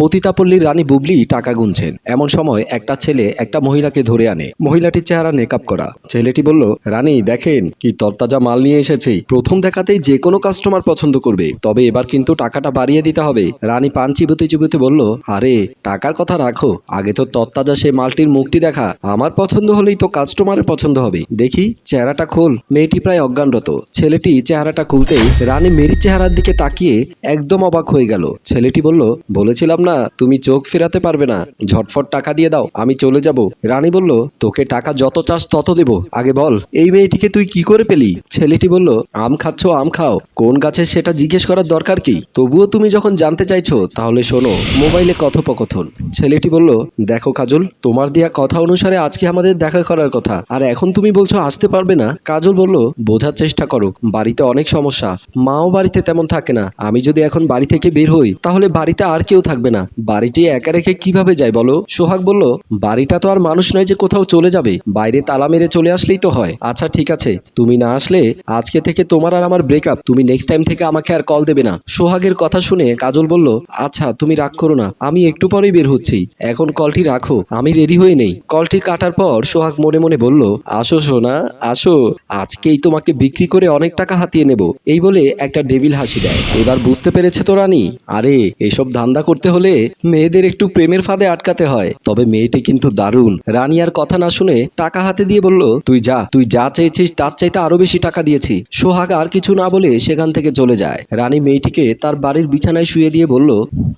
পতিতাপল্লীর রানী বুবলি টাকা গুনছেন। এমন সময় একটা ছেলে একটা মহিলাকে ধরে আনে। মহিলাটির চেহারা নেকাপ করা। ছেলেটি বলল, রানী, দেখেন কি তরতাজা মাল নিয়ে এসেছি। প্রথম দেখাতেই যে কোনো কাস্টমার পছন্দ করবে। তবে এবার কিন্তু টাকাটা বাড়িয়ে দিতে হবে। রানী পান চিবুতে চিবুতে বলল, আরে, টাকার কথা রাখো। আগে তো তরতাজা সে মালটির মুখটি দেখা। আমার পছন্দ হলেই তো কাস্টমারের পছন্দ হবে। দেখি, চেহারাটা খোল। মেয়েটি প্রায় অজ্ঞানরত। ছেলেটি চেহারাটা খুলতেই রানী মেরির চেহারার দিকে তাকিয়ে একদম অবাক হয়ে গেল। ছেলেটি বলল, বলেছিলাম না তুমি চোখ ফেরাতে পারবে না। ঝটফট টাকা দিয়ে দাও, আমি চলে যাব। রানী বলল, তোকে টাকা যত চাস তত দেব। আগে বল, এই মেয়েটিকে তুই কি করে পেলি? ছেলেটি বলল, আম খাচ্ছ, আম খাও। কোন গাছে সেটা জিজ্ঞেস করার দরকার কি? তবুও তুমি যখন জানতে চাইছো, তাহলে শোনো, মোবাইলে কথোপকথন। ছেলেটি বলল, দেখো কাজল, তোমার দেয়া কথা অনুসারে আজকে আমাদের দেখা করার কথা। আর এখন তুমি বলছো আসতে পারবে না? কাজল বলল, বোঝার চেষ্টা করো বাড়িতে অনেক সমস্যা। মাও বাড়িতে তেমন থাকে না। আমি যদি এখন বাড়ি থেকে বের হই, তাহলে বাড়িতে আর কেউ থাকবে না। বাড়িটি একা রেখে কীভাবে যায় বলো? সোহাগ বলল, বাড়িটা তো আর মানুষ নয় যে কোথাও চলে যাবে। বাইরে তালা মেরে চলে আসলেই তো হয়। আচ্ছা ঠিক আছে। তুমি না আসলে আজকে থেকে তোমার আর আমার ব্রেকআপ তুমি নেক্সট টাইম থেকে আমাকে আর কল দেবে না। সোহাগের কথা শুনে কাজল বলল আচ্ছা তুমি রাগ করো না। আমি একটু পরেই বের হচ্ছি। এখন কলটি রাখো। আমি রেডি হয়ে নেই। কলটি কাটার পর সোহাগ মনে মনে বলল, আসো, সোনা, আসো। আজকেই তোমাকে বিক্রি করে অনেক টাকা হাতিয়ে নেব। এই বলে একটা ডেভিল হাসি দেয়। এবার বুঝতে পেরেছে তো রানী? আরে, এসব ধান্দা করতে হলে মেয়েদের একটু প্রেমের ফাঁদে আটকাতে হয়। তবে মেয়েটি কিন্তু দারুণ। রানী আর কথা না শুনে টাকা হাতে দিয়ে বলল, তুই যা তুই যা চেয়েছিস, তার চাইতে আরও বেশি টাকা দিয়েছি। সোহাগ আর কিছু না বলে সেখান থেকে চলে যায়। রানী মেয়েটিকে তার বাড়ির বিছানায় শুয়ে দিয়ে বলল,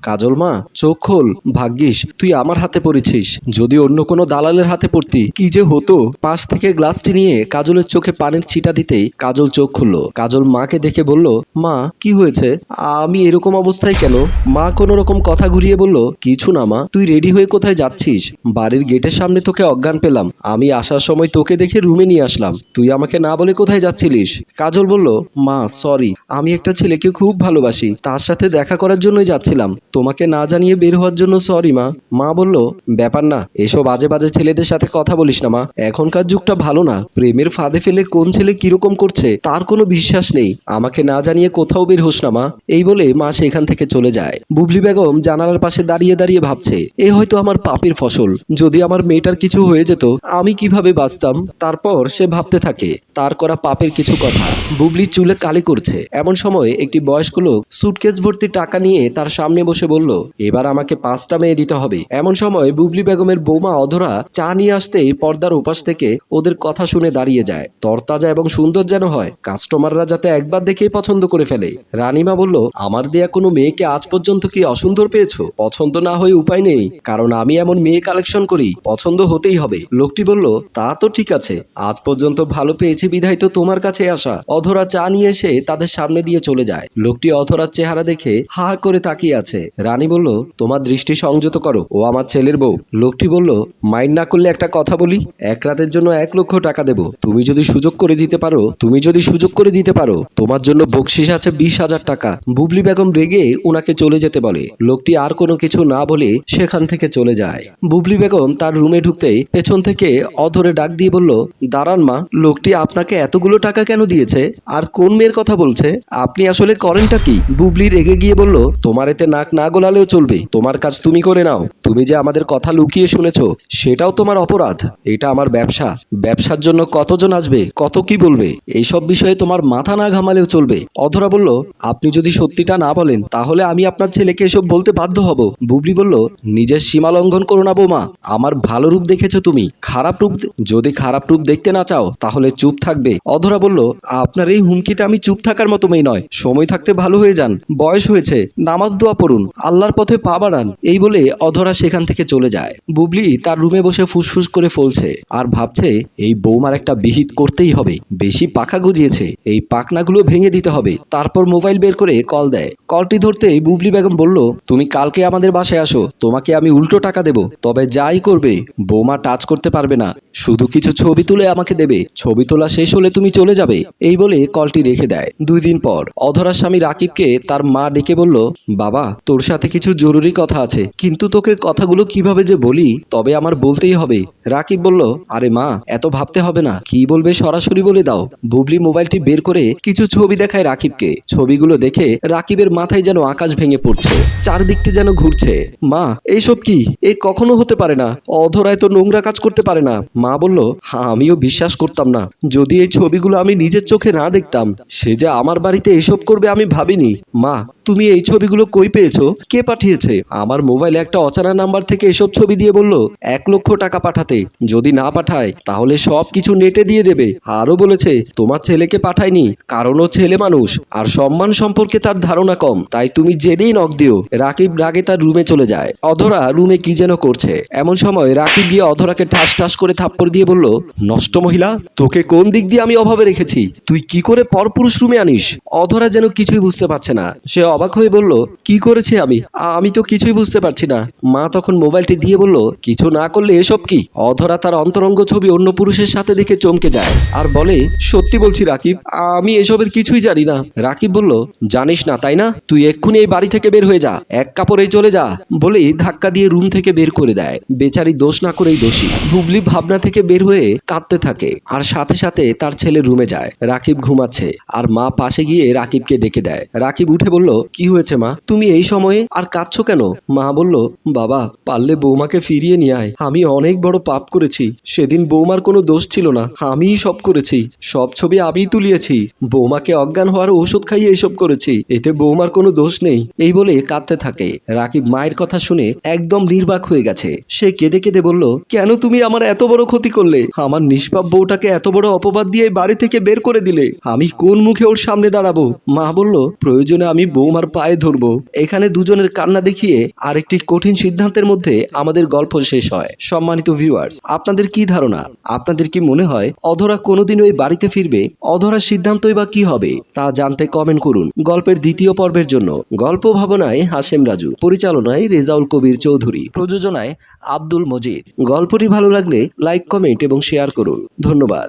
কাজল মা, চোখ খোল, ভাগ্যিস, তুই আমার হাতে পড়েছিস। যদি অন্য কোনো দালালের হাতে পড়তি, কি যে হতো? পাশ থেকে গ্লাসটি নিয়ে কাজলের চোখে পানির ছিটা দিতেই কাজল চোখ খুললো। কাজল মাকে দেখে বলল, মা, কি হয়েছে? আমি এরকম অবস্থায় কেন? মা কোনো রকম কথা ঘুরিয়ে বলল, কিছু না মা, তুই রেডি হয়ে কোথায় যাচ্ছিস? বাড়ির গেটের সামনে তোকে অজ্ঞান পেলাম। আমি আসার সময় তোকে দেখে রুমে নিয়ে আসলাম। তুই আমাকে না বলে কোথায় যাচ্ছিলিস? কাজল বলল, মা, সরি, আমি একটা ছেলেকে খুব ভালোবাসি। তার সাথে দেখা করার জন্যই যাচ্ছিলাম। তোমাকে না জানিয়ে বের হওয়ার জন্য সরি, মা। মা বলল, ব্যাপার না, এসব বাজে বাজে ছেলেদের সাথে কথা বলিস না, মা। এখনকার যুগটা ভালো না। প্রেমের ফাঁদে ফেলে কোন ছেলে কীরকম করছে, তার কোনো বিশ্বাস নেই। আমাকে না জানিয়ে কোথাও বের হোস না, মা। এই বলে মা সেখান থেকে চলে যায়। বুবলি বেগম জানালার পাশে দাঁড়িয়ে দাঁড়িয়ে ভাবছে, এ হয়তো আমার পাপের ফসল। যদি আমার মেয়েটার কিছু হয়ে যেত, আমি কীভাবে বাঁচতাম? তারপর সে ভাবতে থাকে, তার করা পাপের কিছু কথা। বুবলি চুলে কালি করছে। এমন সময় একটি বয়স্ক লোক সুটকেস ভর্তি টাকা নিয়ে তার সামনে বসে বলল, এবার আমাকে পাঁচটা মেয়ে দিতে হবে। এমন সময় বুবলি বেগমের বৌমা অধরা চা নিয়ে আসতেই পর্দার উপাস থেকে ওদের কথা শুনে দাঁড়িয়ে যায়। তরতাজা এবং সুন্দর যেন হয়, কাস্টমাররা যাতে একবার দেখেই পছন্দ করে ফেলে। রানিমা বলল, আমার দেয়া কোনো মেয়েকে আজ পর্যন্ত কি অসুন্দর পেয়েছ? পছন্দ না হয়ে উপায় নেই, কারণ আমি এমন মেয়ে কালেকশন করি, পছন্দ হতেই হবে। লোকটি বলল, তা তো ঠিক আছে। আজ পর্যন্ত ভালো পেয়েছি বিধায় তো তোমার কাছে আসা। অধরা চা নিয়ে এসে তাদের সামনে দিয়ে চলে যায়। লোকটি অধরার চেহারা দেখে হা করে তাকিয়ে আছে। রানী বলল, তোমার দৃষ্টি সংযত করো, ও আমার ছেলের বউ। লোকটি বলল, মাইন্ড না করলে একটা কথা বলি? এক রাতের জন্য এক লক্ষ টাকা দেব। তুমি যদি সুযোগ করে দিতে পারো, তুমি যদি সুযোগ করে দিতে পারো, তোমার জন্য বকশিস আছে বিশ হাজার টাকা। বুবলি বেগম রেগে ওনাকে চলে যেতে বলে। লোকটি আর কোনো কিছু না বলে সেখান থেকে চলে যায়। বুবলি বেগম তার রুমে ঢুকতেই পেছন থেকে অধরে ডাক দিয়ে বলল, দাঁড়ান মা, লোকটি আপনাকে এতগুলো টাকা কেন দিয়েছে? আর কোন মেয়ের কথা বলছে? আপনি আসলে করেনটা কি? বুবলি রেগে গিয়ে বলল, তোমার এতে নাক না গোলালেও চলবে। তোমার কাজ তুমি করে নাও। তুমি যে আমাদের কথা লুকিয়ে শুনেছো, সেটাও তোমার অপরাধ। এটা আমার ব্যবসা। ব্যবসার জন্য কতজন আসবে? কত কি বলবে? এইসব বিষয়ে তোমার মাথা না ঘামালেও চলবে। অধরা বলল, আপনি যদি সত্যিটা না বলেন, তাহলে আমি আপনার ছেলেকে এসব বলতে বাধ্য হব। বুবলি বলল, নিজের সীমা লঙ্ঘন করো না বৌমা। আমার ভালো রূপ দেখেছ তুমি। খারাপ রূপ যদি খারাপ রূপ দেখতে না চাও, তাহলে চুপ থাকবে। অধরা বলল, আপনার এই হুমকিতে আমি চুপ থাকার মতো মেয়ে নয়। সময় থাকতে ভালো হয়ে যান। বয়স হয়েছে। নামাজ দোয়া পড়ুন। আল্লাহর পথে পা বাড়ান। এই বলে অধরা সেখান থেকে চলে যায়। বুবলি তার রুমে বসে ফুসফুস করে ফলছে আর ভাবছে, এই বৌমার একটা বিহিত করতেই হবে। বেশি পাখা গুজিয়েছে। এই পাখনাগুলো ভেঙে দিতে হবে। তারপর মোবাইল বের করে কল দেয়। কলটি ধরতেই বুবলি বেগম বলল, তুমি কালকে আমাদের বাসায় আসো, তোমাকে আমি উল্টো টাকা দেব। তবে যাই করবে, বৌমা টাচ করতে পারবে না। শুধু কিছু ছবি তুলে আমাকে দেবে। ছবি তোলা শেষ হলে তুমি চলে যাবে। এই বলে কলটি রেখে দেয়। দুই দিন পর, অধরার স্বামী রাকিবকে তার মা ডেকে বলল, বাবা, তোর সাথে কিছু জরুরি কথা আছে। কিন্তু তোকে কথাগুলো কীভাবে যে বলি, তবে আমার বলতেই হবে। রাকিব বলল, আরে মা, এত ভাবতে হবে না। কি বলবে সরাসরি বলে দাও। বুবলি মোবাইলটি বের করে কিছু ছবি দেখায় রাকিবকে। ছবিগুলো দেখে রাকিবের মাথায় যেন আকাশ ভেঙে পড়ছে, চারদিকটি যেন ঘুরছে। মা, এইসব কি? এ কখনো হতে পারে না। অধরায় তো নোংরা কাজ করতে পারে না। মা বলল হ্যাঁ আমিও বিশ্বাস করতাম না। যদি এই ছবিগুলো আমি নিজের চোখে না দেখতাম, সে যে আমার বাড়িতে এসব করবে আমি ভাবিনি। মা তুমি এই ছবিগুলো কই পেয়েছ? কে পাঠিয়েছে? আমার মোবাইলে একটা অচানা নাম্বার থেকে এসব ছবি দিয়ে বলল, এক লক্ষ টাকা পাঠাতে। যদি না পাঠায়, তাহলে সব কিছু নেটে দিয়ে দেবে। আরও বলেছে, তোমার ছেলেকে পাঠায়নি, কারণ ও ছেলে মানুষ, আর সম্মান সম্পর্কে তার ধারণা কম। তাই তুমি জেনেই নক দিও, রাকিব রাগে তার রুমে চলে যায়। অধরা রুমে কি যেন করছে। এমন সময় রাকিব গিয়ে অধরাকে ঠাস ঠাস করে থাপ্পড় দিয়ে বলল, নষ্ট মহিলা, তোকে কোন দিক দিয়ে আমি অভাবে রেখেছি? তুই কি করে পরপুরুষ রুমে আনিস? অধরা যেন কিছুই বুঝতে পারছে না। সে অবাক হয়ে বলল, কি করেছি আমি? আমি তো কিছুই বুঝতে পারছি না। মা তখন মোবাইলটি দিয়ে বলল, কিছু না করলে এসব কি? অধরা তার অন্তরঙ্গ ছবি অন্য পুরুষের সাথে দেখে চমকে যায় আর বলে, সত্যি বলছি, রাকিব, আমি এসবের কিছুই জানি না। রাকিব বলল, জানিস না, তাই না? তুই এক্ষুনি এই বাড়ি থেকে বের হয়ে যা, এক কাপড়ে চলে যা। বলেই ধাক্কা দিয়ে রুম থেকে বের করে দেয়। বেচারি দোষ না করেই দোষী। বুবলি ভাবনা থেকে বের হয়ে কাঁদতে থাকে আর সাথে সাথে তার ছেলে রুমে যায়। রাকিব ঘুমাচ্ছে আর মা পাশে গিয়ে রাকিবকে ডেকে দেয়। রাকিব উঠে বলল কি হয়েছে মা? তুমি এই সময়ে আর কাঁদছো কেন? মা বলল, বাবা, পারলে বৌমাকে ফিরিয়ে নিয়ে আয়। আমি অনেক বড় পাপ করেছি। সেদিন বৌমার কোনো দোষ ছিল না। আমিই সব করেছি। সব ছবি আমিই তুলিয়েছি। বৌমাকে অজ্ঞান হওয়ার ওষুধ খাইয়ে এসব করেছি। এতে বৌমার কোনো দোষ নেই। এই বলে কাঁদতে থাকে। রাকিব মায়ের কথা শুনে একদম নির্বাক হয়ে গেছে। সে কেঁদে কেঁদে বলল, কেন তুমি আমার এত বড় ক্ষতি করলে? আমার নিষ্পাপ বউটাকে এত বড় অপবাদ দিয়ে বাড়ি থেকে বের করে দিলে। আমি কোন মুখে ওর সামনে দাঁড়াবো? মা বলল, প্রয়োজনে আমি বৌমার পায়ে ধরবো। এখানে দুজনের কান্না দেখিয়ে আরেকটি কঠিন সিদ্ধান্তের মধ্যে আমাদের গল্প শেষ হয়। সম্মানিত ভিউয়ার্স আপনাদের কি ধারণা? আপনাদের কি মনে হয় অধরা কোনোদিন ওই বাড়িতে ফিরবে? অধরার সিদ্ধান্তই বা কি হবে? তা জানতে কমেন্ট করুন। গল্পের দ্বিতীয় পর্বের জন্য গল্প ভাবনায় হাসেম রাজু, পরিচালনায় রেজাউল কবির চৌধুরী, প্রযোজনায় আব্দুল মজিদ। গল্পটি ভালো লাগলে লাইক কমেন্ট এবং শেয়ার করুন। ধন্যবাদ।